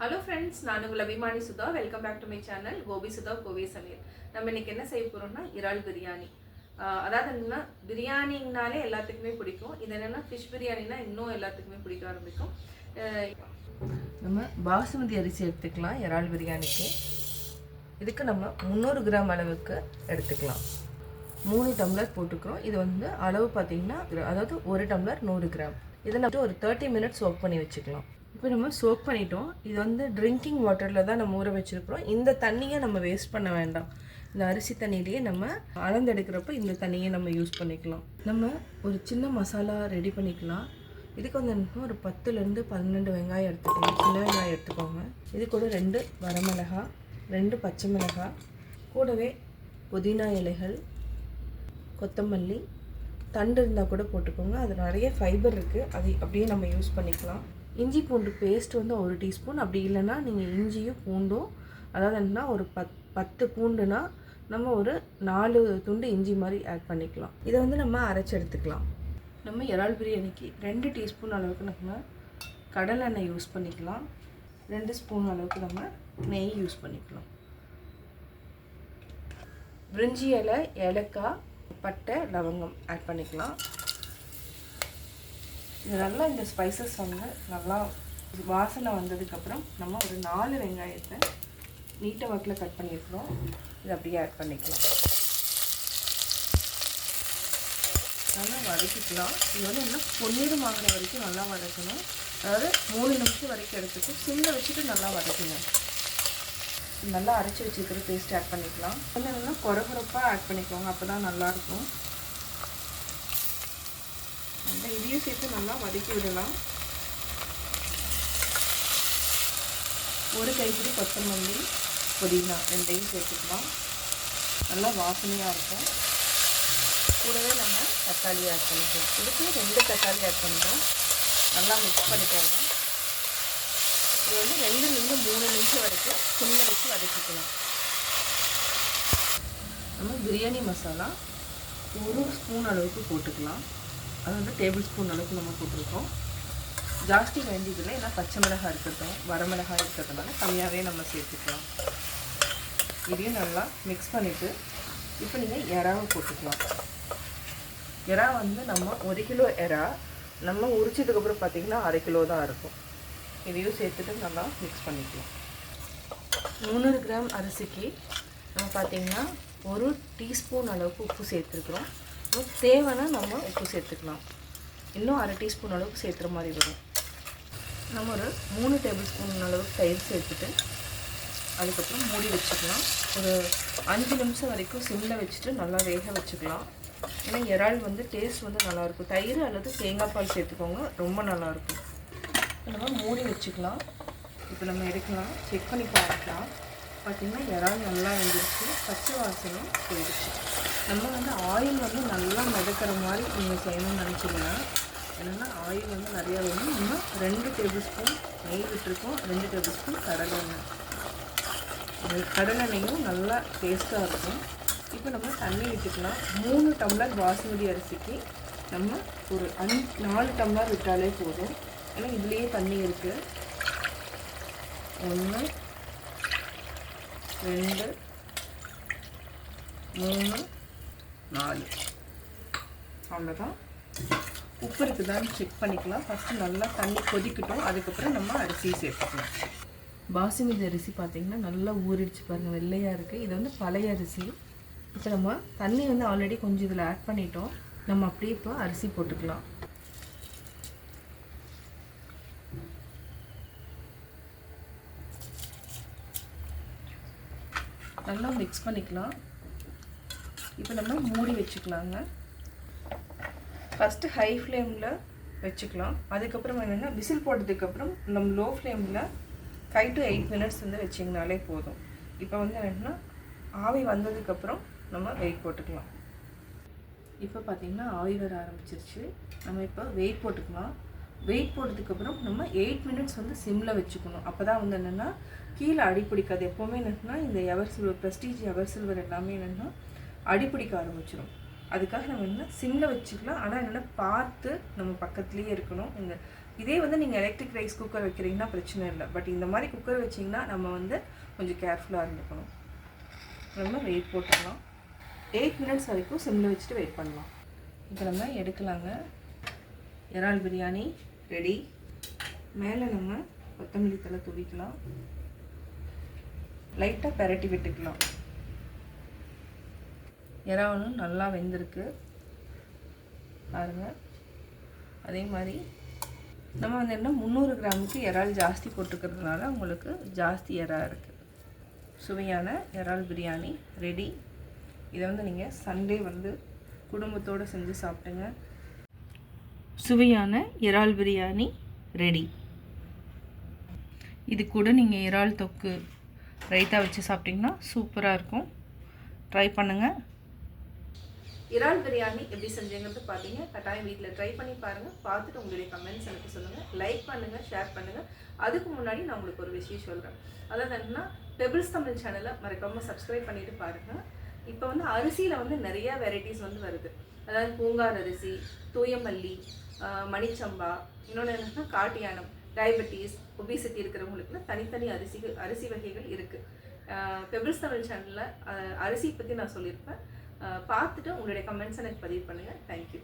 Hello friends நான் உங்கள் அபிமானி Sudha. Welcome back to my channel Gopi Sudha கோவி சமையல். நம்ம இன்னைக்கு என்ன செய்ய போகிறோம்னா இறால் பிரியாணி. அதாவது என்னன்னா பிரியாணினாலே எல்லாத்துக்குமே பிடிக்கும். இது என்னென்னா ஃபிஷ் பிரியாணினா இன்னும் எல்லாத்துக்குமே பிடிக்க ஆரம்பிக்கும். நம்ம பாசுமதி அரிசி எடுத்துக்கலாம் இறால் பிரியாணிக்கு. இதுக்கு நம்ம முந்நூறு கிராம் அளவுக்கு எடுத்துக்கலாம். மூணு டம்ளர் போட்டுக்கிறோம். இது வந்து அளவு பார்த்தீங்கன்னா அதாவது ஒரு டம்ளர் நூறு கிராம். இதை நம்ம ஒரு தேர்ட்டி மினிட்ஸ் ஒர்க் பண்ணி வச்சுக்கலாம். இப்போ நம்ம சோக் பண்ணிட்டோம். இது வந்து ட்ரிங்கிங் வாட்டரில் தான் நம்ம ஊற வச்சுருக்குறோம். இந்த தண்ணியை நம்ம வேஸ்ட் பண்ண வேண்டாம். இந்த அரிசி தண்ணியிலேயே நம்ம அளந்தெடுக்கிறப்ப இந்த தண்ணியை நம்ம யூஸ் பண்ணிக்கலாம். நம்ம ஒரு சின்ன மசாலா ரெடி பண்ணிக்கலாம். இதுக்கு வந்து ஒரு பத்துலேருந்து பன்னெண்டு வெங்காயம் எடுத்துக்கோங்க. சின்ன வெங்காயம் எடுத்துக்கோங்க. இது கூட ரெண்டு வரமிளகா ரெண்டு பச்சை மிளகாய் கூடவே புதினா இலைகள் கொத்தமல்லி தண்டு இருந்தால் கூட போட்டுக்கோங்க. அது நிறைய ஃபைபர் இருக்குது அது அப்படியே நம்ம யூஸ் பண்ணிக்கலாம். இஞ்சி பூண்டு பேஸ்ட் வந்து ஒரு டீஸ்பூன் அப்படி இல்லைன்னா நீங்கள் இஞ்சியும் பூண்டும் அதாவது என்னன்னா ஒரு பத் பத்து பூண்டுனா நம்ம ஒரு நாலு துண்டு இஞ்சி மாதிரி ஆட் பண்ணிக்கலாம். இதை வந்து நம்ம அரைச்சி எடுத்துக்கலாம். நம்ம இறால் பிரியாணிக்கு ரெண்டு டீஸ்பூன் அளவுக்கு நம்ம கடலெண்ணெய் யூஸ் பண்ணிக்கலாம். ரெண்டு ஸ்பூன் அளவுக்கு நம்ம நெய் யூஸ் பண்ணிக்கலாம். பிரிஞ்சி இலை ஏலக்காய் பட்டை லவங்கம் ஆட் பண்ணிக்கலாம். இது நல்லா இந்த ஸ்பைசஸ் வந்து நல்லா வாசனை வந்ததுக்கப்புறம் நம்ம ஒரு நாலு வெங்காயத்தை நீட்டை வாக்கில் கட் பண்ணியிருக்கிறோம். இது அப்படியே ஆட் பண்ணிக்கலாம். நல்லா வதக்கிக்கலாம். இது வந்து இன்னும் பொன்னீர் வாங்கின வரைக்கும் நல்லா வதக்கணும். அதாவது மூணு நிமிஷம் வரைக்கும் எடுத்துக்கும் சிம்மில் வச்சுட்டு நல்லா வதக்கணும். நல்லா அரைச்சி வச்சுருக்கிற பேஸ்ட் ஆட் பண்ணிக்கலாம். வந்து என்னென்னா குறகுறப்பாக ஆட் பண்ணிக்கோங்க. அப்போ தான் நல்லாயிருக்கும் நல்லா இதையும் சேர்த்து நல்லா வதக்கி விடலாம். ஒரு கைப்பிடி கொத்தமல்லி புதினா ரெண்டையும் சேர்த்துக்கலாம். நல்லா வாசனையாக இருக்கும். கூடவே நம்ம தக்காளி ஆட் பண்ணிக்கலாம் இதுக்கு ரெண்டு தக்காளி ஆட் பண்ணுறோம் நல்லா மிக்ஸ் பண்ணிக்கோங்க. இது வந்து ரெண்டுலேருந்து மூணு நிமிஷம் வரைக்கும் சின்ன வச்சு வதக்கிக்கலாம். நம்ம பிரியாணி மசாலா ஒரு ஸ்பூன் அளவுக்கு போட்டுக்கலாம். அது வந்து டேபிள் ஸ்பூன் அளவுக்கு நம்ம போட்டிருக்கோம். ஜாஸ்தி வேண்டியதில்லை. ஏன்னா பச்சை மிளகாய் இருக்கட்டும் வரமிளகாய் இருக்கிறதுனால கம்மியாகவே நம்ம சேர்த்துக்கலாம். இதையும் நல்லா மிக்ஸ் பண்ணிவிட்டு இப்போ நீங்கள் இறாவை போட்டுக்கலாம். இறா வந்து நம்ம ஒரு கிலோ இறா நம்ம உரிச்சதுக்கப்புறம் பார்த்திங்கன்னா அரை கிலோ தான் இருக்கும். இதையும் சேர்த்துட்டு நல்லா மிக்ஸ் பண்ணிக்கலாம். முந்நூறு கிராம் அரிசிக்கு நம்ம பார்த்திங்கன்னா ஒரு டீஸ்பூன் அளவுக்கு உப்பு சேர்த்துருக்குறோம். தேவைன்னா நம்ம உப்பு சேர்த்துக்கலாம். இன்னும் அரை டீஸ்பூன் அளவுக்கு சேர்த்துற மாதிரி வரும். நம்ம ஒரு மூணு டேபிள் ஸ்பூன் அளவுக்கு தயிர் சேர்த்துட்டு அதுக்கப்புறம் மூடி வச்சுக்கலாம். ஒரு அஞ்சு நிமிஷம் வரைக்கும் சிம்மில் வச்சுட்டு நல்லா வேக வச்சுக்கலாம். ஏன்னா இறால் வந்து டேஸ்ட் வந்து நல்லாயிருக்கும் தயிர் அல்லது தேங்காய் பால் சேர்த்துக்கோங்க ரொம்ப நல்லாயிருக்கும் நம்ம மூடி வச்சுக்கலாம். இப்போ நம்ம எடுக்கலாம். செக் பண்ணி பார்க்கலாம். பார்த்திங்கன்னா இறால் நல்லா வந்துருச்சு. பச்சை வாசனம் போயிடுச்சு. நம்ம வந்து ஆயில் வந்து நல்லா மிதக்கிற மாதிரி நீங்கள் செய்யணும்னு நினச்சிங்கன்னா என்னென்னா ஆயில் வந்து நிறையா வேணும். இன்னும் ரெண்டு டேபிள் ஸ்பூன் நெய் விட்டுருக்கோம். ரெண்டு டேபிள் ஸ்பூன் கடலெண்ணெய் அந்த கடலெண்ணெயும் நல்லா டேஸ்ட்டாக இருக்கும். இப்போ நம்ம தண்ணி விட்டுக்கலாம். மூணு டம்ளர் பாசுமதி அரிசிக்கு நம்ம ஒரு அஞ்சு நாலு டம்ளர் விட்டாலே போதும். ஏன்னா இதுலேயே தண்ணி இருக்குது ஒன்று ரெண்டு மூணு நாலு. அவ்வளோதான் உப்பு இருக்குதான்னு செக் பண்ணிக்கலாம். ஃபஸ்ட்டு நல்லா தண்ணி கொதிக்கட்டும். அதுக்கப்புறம் நம்ம அரிசி சேர்த்துக்கலாம். பாசுமதி அரிசி பார்த்திங்கன்னா நல்லா ஊறிடுச்சு பாருங்கள் வெள்ளையாக இருக்குது இது வந்து பழைய அரிசி. இப்போ நம்ம தண்ணி வந்து ஆல்ரெடி கொஞ்சம் இதில் ஆட் பண்ணிட்டோம். நம்ம அப்படியே இப்போ அரிசி போட்டுக்கலாம். நல்லா மிக்ஸ் பண்ணிக்கலாம். இப்போ நம்ம மூடி வச்சுக்கலாங்க. ஃபஸ்ட்டு ஹை ஃப்ளேமில் வச்சுக்கலாம். அதுக்கப்புறம் என்னென்னா விசில் போட்டதுக்கப்புறம் நம்ம லோ ஃப்ளேமில் ஃபைவ் டு எயிட் மினிட்ஸ் வந்து வச்சிங்கனாலே போதும். இப்போ வந்து என்னென்னா ஆவி வந்ததுக்கப்புறம் நம்ம வெயிட் போட்டுக்கலாம். இப்போ பார்த்திங்கன்னா ஆவி வர ஆரம்பிச்சிருச்சு. நம்ம இப்போ வெயிட் போட்டுக்கலாம். வெயிட் போட்டதுக்கப்புறம் நம்ம எயிட் மினிட்ஸ் வந்து சிம்மில் வச்சுக்கணும். அப்போ தான் வந்து என்னென்னா கீழே அடிப்பிடிக்காது எப்போவுமே என்னென்னா இந்த ever silver Prestige ever silver எல்லாமே என்னென்னா அடிப்பிடிக்க ஆரம்பிச்சிடும் அதுக்காக நம்ம என்ன சிம்மில் வச்சுக்கலாம். ஆனால் என்னென்னா பார்த்து நம்ம பக்கத்துலேயே இருக்கணும். இந்த இதே வந்து நீங்கள் எலக்ட்ரிக் ரைஸ் குக்கர் வைக்கிறீங்கன்னா பிரச்சனை இல்லை. பட் இந்த மாதிரி குக்கர் வச்சிங்கன்னா நம்ம வந்து கொஞ்சம் கேர்ஃபுல்லாக இருந்துக்கணும். நம்ம வெயிட் போட்டுடலாம். எயிட் மினிட்ஸ் வரைக்கும் சிம்மில் வச்சுட்டு வெயிட் பண்ணலாம். இப்போ நம்ம எடுக்கலாங்க. இறால் பிரியாணி ரெடி மேலே நம்ம கொத்தமல்லி தலை துவிக்கலாம். லைட்டாக பெரட்டி விட்டுக்கலாம். இறாவனும் நல்லா வெந்திருக்கு. பாருங்கள் அதே மாதிரி நம்ம வந்து என்ன முந்நூறு கிராமுக்கு இறால் ஜாஸ்தி போட்டுக்கிறதுனால உங்களுக்கு ஜாஸ்தி இறா இருக்குது சுவையான இறால் பிரியாணி ரெடி இதை வந்து நீங்கள் சண்டே வந்து குடும்பத்தோடு செஞ்சு சாப்பிட்டுங்க சுவையான இறால் பிரியாணி ரெடி இது கூட நீங்கள் இறால் தொக்கு ரைத்தா வச்சு சாப்பிட்டிங்கன்னா சூப்பராக இருக்கும். ட்ரை பண்ணுங்கள் இறால் பிரியாணி எப்படி செஞ்சீங்கிறது பார்த்தீங்க. கட்டாயம் வீட்டில் ட்ரை பண்ணி பாருங்கள் பார்த்துட்டு உங்களுடைய கமெண்ட்ஸ் எனக்கு சொல்லுங்கள் லைக் பண்ணுங்கள் ஷேர் பண்ணுங்கள் அதுக்கு முன்னாடி நான் உங்களுக்கு ஒரு விஷயம் சொல்கிறேன் அதாவது என்னன்னா பெபிள்ஸ் தமிழ் சேனலை மறக்காமல் சப்ஸ்கிரைப் பண்ணிட்டு பாருங்கள் இப்போ வந்து அரிசியில் வந்து நிறையா வெரைட்டிஸ் வந்து வருது. அதாவது பூங்கார் அரிசி தூயமல்லி மணிச்சம்பா இன்னொன்று என்னன்னா காட்டியானம் டயபெட்டிஸ் ஒபிசிட்டி இருக்கிறவங்களுக்குலாம் தனித்தனி அரிசி அரிசி வகைகள் இருக்குது பெபிள்ஸ் தமிழ் சேனலில் அரிசி பற்றி நான் சொல்லியிருப்பேன். பார்த்துட்டு உங்களுடைய கமெண்ட்ஸ் எனக்கு பதிவு பண்ணுங்கள் தேங்க்யூ